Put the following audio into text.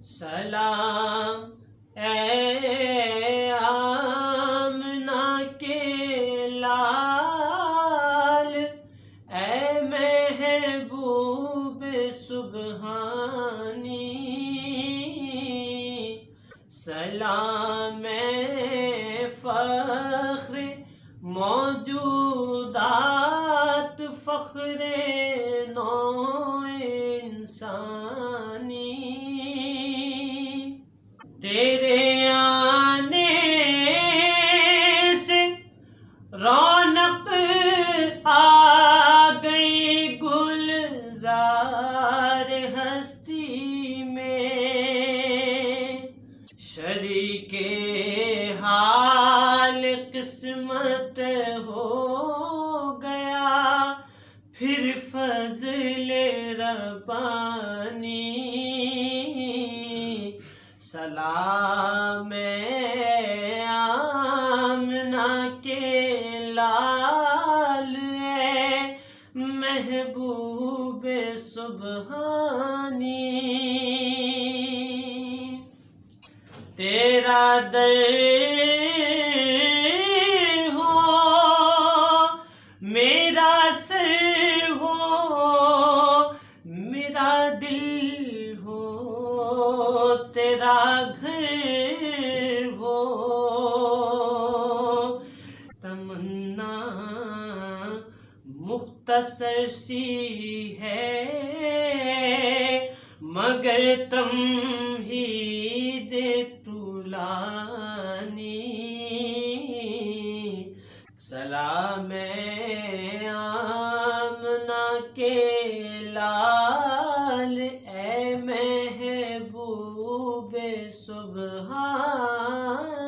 سلام، اے آمنہ کے لال، اے محبوب سبحانی، سلام، اے فخر موجودات، فخر نو انسانی تیرے آنے سے رونق آ گئی گلزار ہستی میں۔ شریک حال قسمت ہو گیا، پھر فضل ربانی سلام آمنہ کے لال محبوب سبحانی تیرا در تیرا گھر ہو تمنا مختصر سی ہے، مگر تم ہی دے طولانی۔ سلام آمنہ کے لال اے محبوب سبحانی